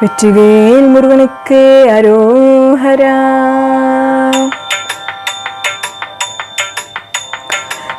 வெற்றிவேல் முருகனுக்கு அரோஹரா.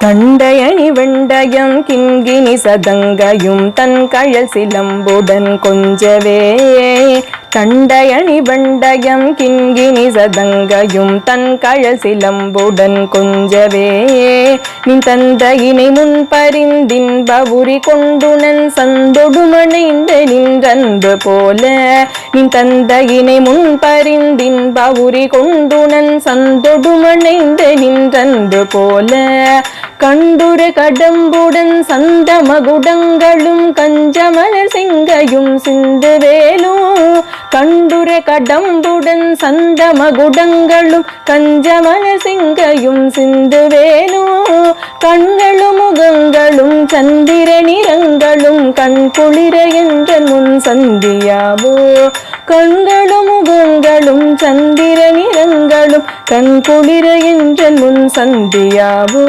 தண்டையணி வெண்டயம் கிண்கினி சதங்கையும் தன் கழல் சிலம்புடன் கொஞ்சவே. தண்டையணி வண்டயம் கிண்கினி சதங்கையும் தன் கழல் சிலம்புடன் கொஞ்சவே. நின் தந்தையினை முன் பரிந்தின்ப உரி கொண்டுணன் சந்தொடுமணைந்து நின்றன்பு போல. நின் தந்தையினை முன் பரிந்தின்ப உரி கொண்டுணன் சந்தொடுமணைந்து நின்றன்பு போல. கண்டுர கடம்புடன் சந்த மகுடங்களும் கஞ்சமலர் சிங்கையும் சிந்து வேலும் கண்டுர கடம்புடன் சந்த மகுடங்களும் கஞ்சமலர் சிங்கையும் சிந்து வேலும் கண்களும் முகங்களும் சந்திர நிறங்களும் கண் குளிர என்ற முன் சந்தியாவோ. கண்களும் முகங்களும் சந்திர நிறங்களும் கண் குளிர என்ற முன் சந்தியாவோ.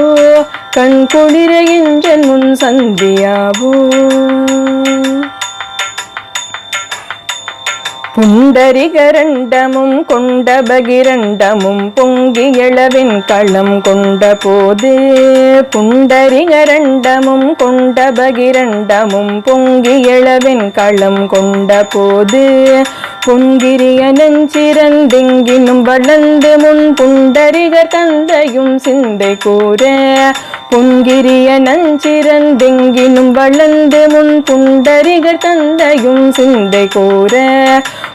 கண் குளிர என்ற முன் சந்தியாவோ? புண்டரிகரண்டமும் கொண்ட பகிரண்டமும் பொங்கி எழவின் களம் கொண்ட போது. புண்டரிகரண்டமும் கொண்ட பகிரண்டமும் பொங்கி எழவின் களம் கொண்ட போது. பொங்கிரிய நெஞ்சிறந்தெங்கினும் வளர்ந்து முன் புண்டரிகர் தந்தையும் சிந்தை கூற. பொங்கிரிய நஞ்சிறந்தெங்கினும் வளர்ந்து முன் புண்டரிகர் தந்தையும் சிந்தை கூற.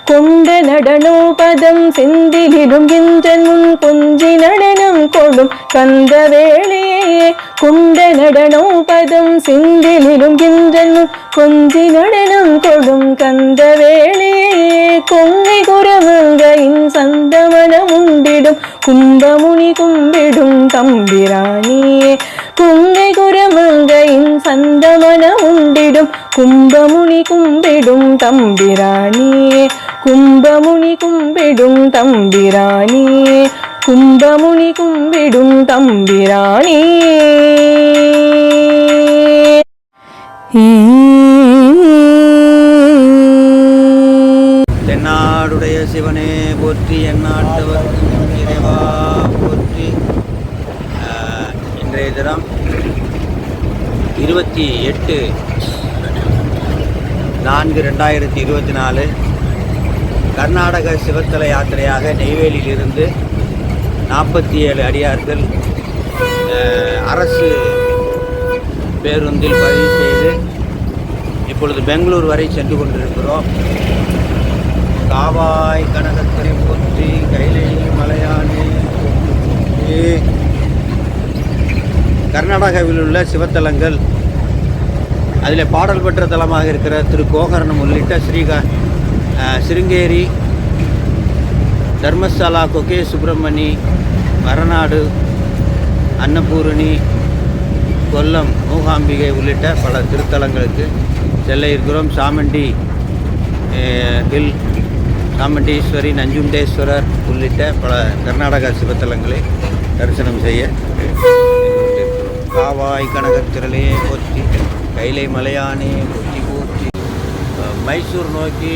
கொண்ட நடனோபதம் செந்திலிடும் என்ற முன் கொஞ்சி நடனம் கொடும் கந்த வேளையே கொண்ட நடனோபதம் செந்திலிடும் என்ற முன் கொஞ்சி நடனம் கொடும் கந்த வேளையே கொங்கை குரமங்கையின் சந்தமனம் உண்டிடும் கும்பமுனி கும்பிடும் தம்பிராணியே. கொங்கை குரமங்கையின் சந்தமனம் உண்டிடும் கும்பமுனி கும்பிடும் தம்பிராணியே. கும்பமுனி கும்பிடும் தம்பிராணியே கும்பமுனி கும்பிடும் தம்பிராணி தென்னாடுடைய சிவனே போற்றி எந்நாட்டவர்க்கும் இறைவா போற்றி. இன்றைய தினம் இருபத்தி எட்டு நான்கு ரெண்டாயிரத்தி இருபத்தி நாலு கர்நாடக சிவத்தல யாத்திரையாக நெய்வேலியிலிருந்து நாற்பத்தி ஏழு அடியார்கள் அரசு பேருந்தில் பதிவு செய்து இப்பொழுது பெங்களூர் வரை சென்று கொண்டிருக்கிறோம். காவாய் கனகத்திரை போற்றி கைலை மலையாணி கர்நாடகாவில் உள்ள சிவத்தலங்கள் அதில் பாடல் பெற்ற தலமாக இருக்கிற திரு கோகர்ணம் உள்ளிட்ட ஸ்ரீகா சிருங்கேரி தர்மசாலா கொகே சுப்பிரமணி மரநாடு அன்னபூரணி கொல்லம் மூகாம்பிகை உள்ளிட்ட பல திருத்தலங்களுக்கு செல்ல இருக்கிறோம். சாமண்டி ஹில் சாமண்டீஸ்வரி நஞ்சுண்டேஸ்வரர் உள்ளிட்ட பல கர்நாடக சிவத்தலங்களை தரிசனம் செய்ய காவாய் கனகத்திரளே போற்றி கைலை மலையானே போற்றி போற்றி. மைசூர் நோக்கி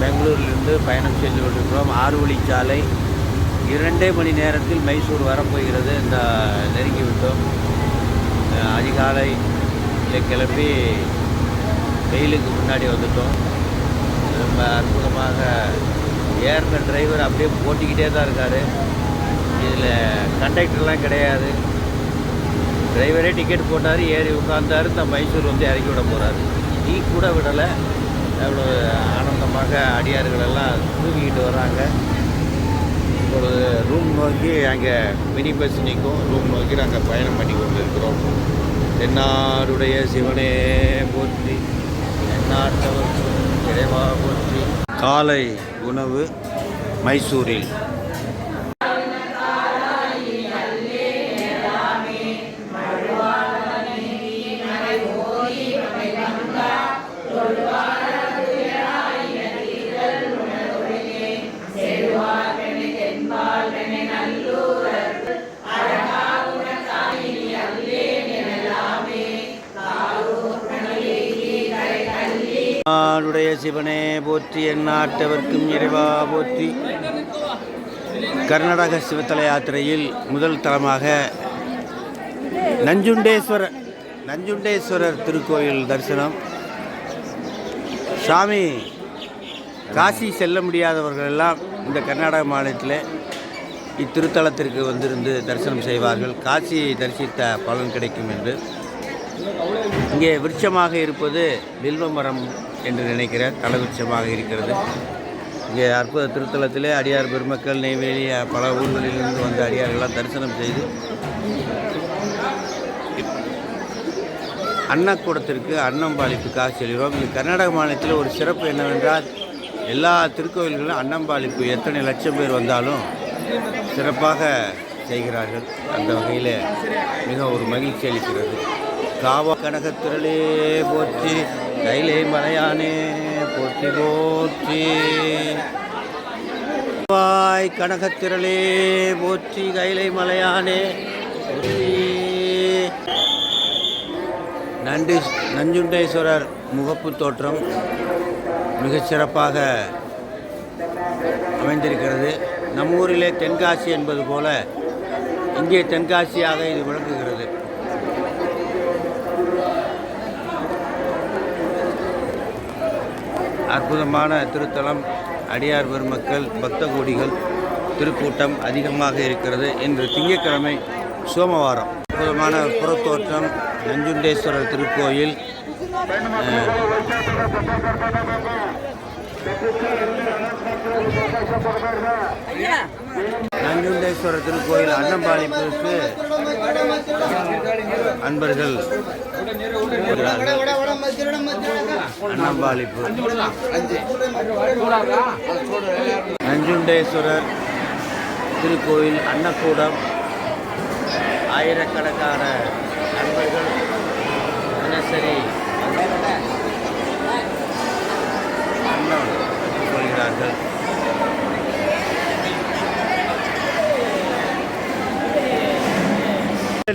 பெங்களூரிலிருந்து பயணம் செய்து கொண்டிருக்கிறோம். ஆறு வழிச்சாலை இரண்டே மணி நேரத்தில் மைசூர் வரப்போகிறது. இந்த நெருங்கிவிட்டோம் அதிகாலை கிளம்பி வெயிலுக்கு முன்னாடி வந்துட்டோம். ரொம்ப அற்புதமாக ஏறின டிரைவர் அப்படியே போட்டிக்கிட்டே தான் இருக்கார். இதில் கண்டக்டர்லாம் கிடையாது. டிரைவரே டிக்கெட் போட்டார். ஏறி உட்காந்தார் இந்த மைசூர் வந்து இறக்கி விட போகிறாரு டீ கூட விடலை. அவ்வளோ ஆனந்தமாக அடியார்கள் எல்லாம் தூங்கிக்கிட்டு வராங்க இப்பொழுது ரூம் நோக்கி அங்கே மினி பஸ் நிற்கும். ரூம் நோக்கி நாங்கள் பயணம் பண்ணி கொண்டு இருக்கிறோம் தென்னாருடைய சிவனே போற்றி தென்னாட்டவர்க்கும் இறைவா போற்றி. காலை உணவு மைசூரில். தென்னாடுடைய சிவனே போற்றி எந்நாட்டவர்க்கும் இறைவா போற்றி. கர்நாடக சிவத்தல யாத்திரையில் முதல் தலமாக நஞ்சுண்டேஸ்வரர் நஞ்சுண்டேஸ்வரர் திருக்கோயில் தரிசனம். சாமி காசி செல்ல முடியாதவர்கள் எல்லாம் இந்த கர்நாடக மாநிலத்தில் இத்திருத்தலத்திற்கு வந்திருந்து தரிசனம் செய்வார்கள். காசியை தரிசித்த பலன் கிடைக்கும் என்று. இங்கே விருட்சமாக இருப்பது வில்வ மரம் என்று நினைக்கிறேன் தல இருக்கிறது. இங்கே அற்புத திருத்தலத்திலே அடியார் பெருமக்கள் நெய்வேலி பல ஊர்களிலிருந்து வந்த அடியார்கள்லாம் தரிசனம் செய்து அன்னக்கூடத்திற்கு அன்னம்பாளிப்புக்காக செல்கிறோம். இங்கே கர்நாடக மாநிலத்தில் ஒரு சிறப்பு என்னவென்றால் எல்லா திருக்கோயில்களும் அன்னம்பாளிப்பு எத்தனை லட்சம் பேர் வந்தாலும் சிறப்பாக செய்கிறார்கள். அந்த வகையில் மிக ஒரு மகிழ்ச்சி அளிக்கிறது. காவ கனகத்திரளே போற்றி கைலை மலையானே போற்றி போற்றி. வாய் கனகத்திரளே போற்றி கைலை மலையானே நன்றி நஞ்சுண்டேஸ்வரர் முகப்பு தோற்றம் மிகச் சிறப்பாக அமைந்திருக்கிறது. நம்ம ஊரிலே தென்காசி என்பது போல இங்கே தென்காசியாக இது விளங்குகிறது. அற்புதமான திருத்தலம் அடியார் பெருமக்கள் பக்த கோடிகள் திருக்கூட்டம் அதிகமாக இருக்கிறது இன்று திங்கட்கிழமை சோமவாரம். அற்புதமான புறத்தோற்றம் நஞ்சுண்டேஸ்வரர் திருக்கோயில் அஹ், நஞ்சுண்டேஸ்வரர் திருக்கோயில் அன்னம்பாளிப்புக்கு அன்பர்கள். அன்னம்பாளிப்பு நஞ்சுண்டேஸ்வரர் திருக்கோயில் அன்னக்கூடம். ஆயிரக்கணக்கான நண்பர்கள் தினசரி அன்னம் சொல்கிறார்கள்.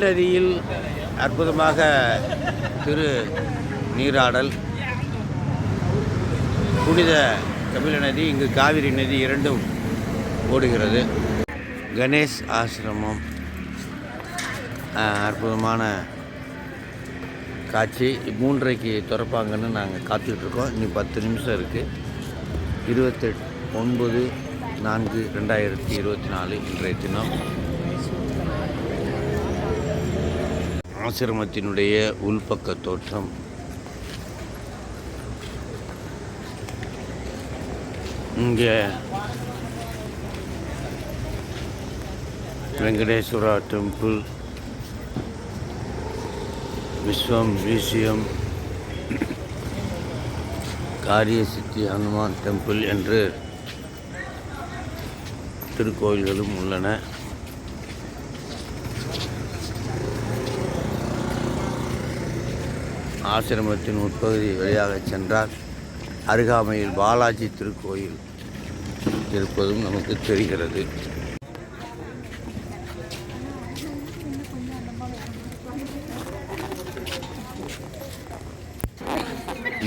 நதியில் அற்புதமாக திரு நீராடல். புனித கபில நதி இங்கு காவிரி நதி இரண்டும் ஓடுகிறது. கணேஷ் ஆசிரமம். அற்புதமான காட்சி. மூன்றைக்கு திறப்பாங்கன்னு நாங்கள் காத்துட்ருக்கோம் இன்னும் பத்து நிமிஷம் இருக்குது இருபத்தெட்டு ஒன்பது நான்கு ரெண்டாயிரத்தி இருபத்தி நாலு இன்றைய தினம். ஆசிரமத்தினுடைய உள்பக்க தோற்றம். இங்கே வெங்கடேஸ்வரா டெம்பிள் விஸ்வம் மியூசியம் காரிய சித்தி ஹனுமான் டெம்பிள் என்று திருக்கோயில்களும் உள்ளன. ஆசிரமத்தின் உட்பகுதி வழியாக சென்றால் அருகாமையில் பாலாஜி திருக்கோயில் இருப்பதும் நமக்கு தெரிகிறது.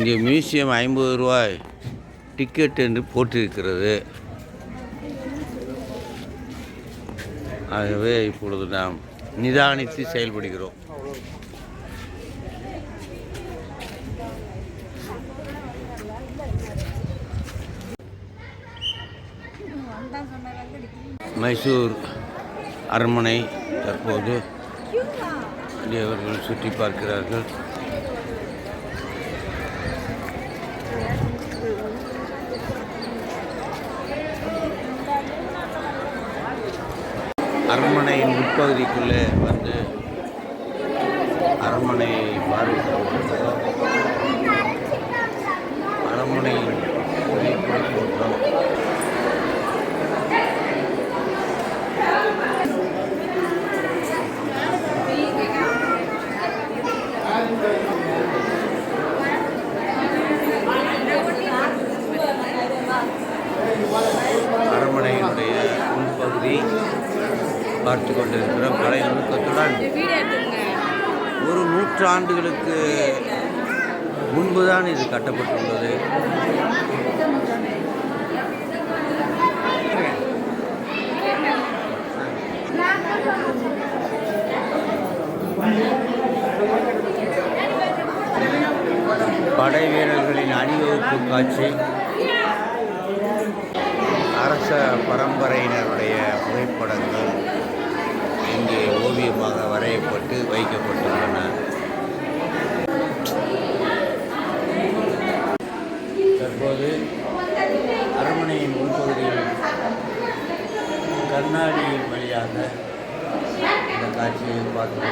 இங்கே மியூசியம் ஐம்பது ரூபாய் டிக்கெட் என்று போட்டிருக்கிறது. ஆகவே இப்பொழுது நாம் நிதானித்து செயல்படுகிறோம். மைசூர் அரண்மனை தற்போது அவர்கள் சுற்றி பார்க்கிறார்கள். அரண்மனையின் உட்பகுதிக்குள்ளே வந்து அரண்மனையை பார்வையிடுகிறோம் அரண்மனையின் வெளிப்புற தோற்றம் அரண்மனையினுடைய உள்பகுதி பார்த்து கொண்டிருக்கிறோம் கலை நுணுக்கத்துடன். ஒரு நூற்றாண்டுகளுக்கு முன்புதான் இது கட்டப்பட்டுள்ளது. படை வீரர்களின் அணிவகுப்பு காட்சி. அரச பரம்பரையினருடைய புகைப்படங்கள். இங்கே ஓவியமாக வரையப்பட்டு வைக்கப்பட்டுள்ளன. தற்போது அரண்மனையின் உள்பகுதியில் கண்ணாடியின் வழியாக இந்த காட்சியை பார்த்து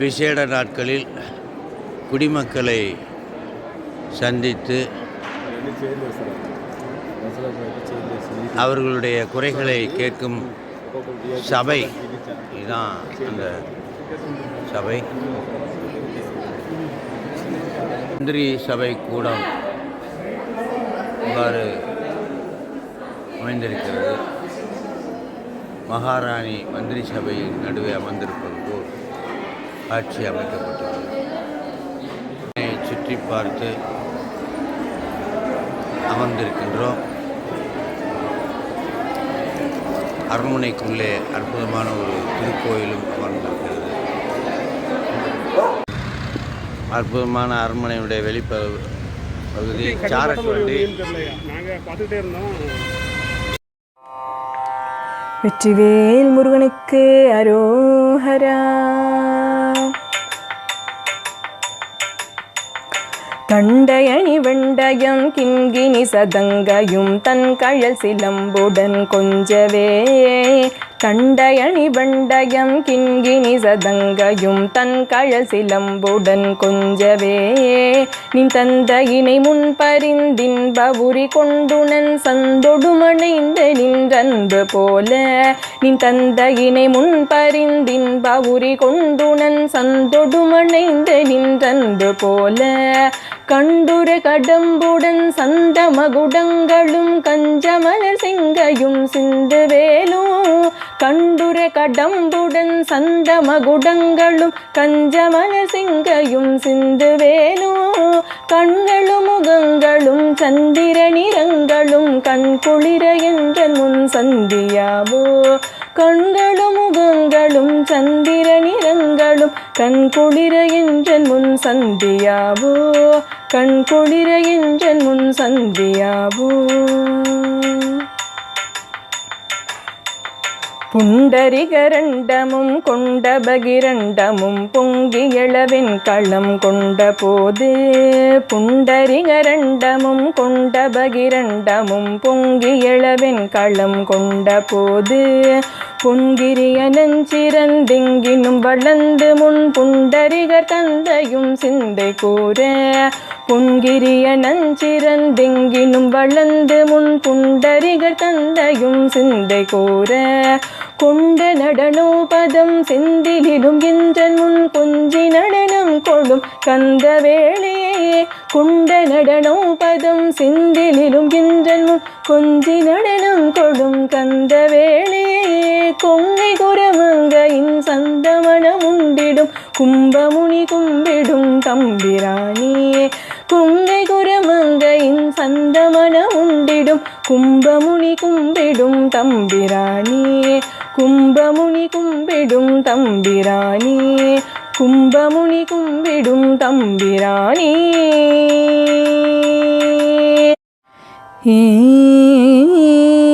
விசேட நாட்களில் குடிமக்களை சந்தித்து அவர்களுடைய குறைகளை கேட்கும் சபை இதுதான் அந்த சபை. மந்திரி சபை கூடம் இவ்வாறு அமைந்திருக்கிறது. மகாராணி மந்திரி சபையின் நடுவே அமர்ந்திருப்பது போல் காட்சி அமைக்கப்பட்டுள்ளது. சுற்றி பார்த்து அமர்ந்திருக்கின்றோம். அரண்மனைக்குள்ளே அற்புதமான ஒரு திருக்கோயிலும் அமர்ந்திருக்கிறது. அற்புதமான அரண்மனையுடைய வெளிப்பகு பகுதி சாரட்டுவண்டி வெற்றிவேல் முருகனுக்கு அரோஹரா. தண்டையணி வெண்டயம் கிண்கிணி சதங்கையும் தன் கழல் சிலம்புடன் கொஞ்சவே. கண்டயணி வெண்டயம் கிண்கிணி சதங்கையும் தன் கழல் சிலம்புடன் கொஞ்சவே. நின் தந்தையினை முன்பறிந்தின்ப உரி கொண்டுணன் சந்தொடுமணைந்த நின்றன்பு போல. நின் தந்தையினை முன்பறிந்தின்ப உரி கொண்டுணன் சந்தொடுமணைந்த நின்றன்பு போல. கண்டுர கடம்புடன் சந்த மகுடங்களும் கஞ்சமலர் சிங்கையும் சிந்து வேலும் கண்டுர கடம்புடன் சந்த மகுடங்களும் கஞ்சமலர் சிங்கையும் சிந்து வேலும் கண்களும் முகங்களும் சந்திர நிறங்களும் கண் குளிர என்ற முன் சந்தியாவோ. கண்களும் முகங்களும் சந்திர நிறங்களும் கண் குளிர என்றன் முன் சந்தியாவோ? கண் குளிர என்றன் முன் சந்தியாவோ? குண்டரிகரண்டமும் கொண்ட பகிரண்டமும் பொங்கி எழவின் களம் கொண்ட போது புண்டரிகரண்டமும் கொண்ட பகிரண்டமும் பொங்கி எழவின் களம் கொண்ட போது பொன்கிரிய நெஞ்சிறந்திங்கினும் வளர்ந்து முன் புண்டரிகர் தந்தையும் சிந்தை கூற பொன்கிரிய நஞ்சிறந்திங்கினும் வளர்ந்து முன் புண்டரிகர் தந்தையும் சிந்தை கூற கொண்ட நடனோபதம் செந்திலிடும் என்ற முன் கொஞ்சி நடனம் கொள்ளும் கந்த வேளையே கொண்ட நடனோபதம் செந்திலிடும் என்ற முன் கொஞ்சி நடனம் கொள்ளும் கந்த வேளையே கொங்கை குரமங்கையின் சந்தமனம் உண்டிடும் கும்பமுனி கும்பிடும் தம்பிராணியே. குங்கை குரமங்கையின் சந்தமன உண்டிடும். கும்பமுனி கும்பிடும் தம்பிராணியே. கும்பமுனி கும்பிடும் தம்பிராணியே. கும்பமுனி கும்பிடும் தம்பிராணி ஏ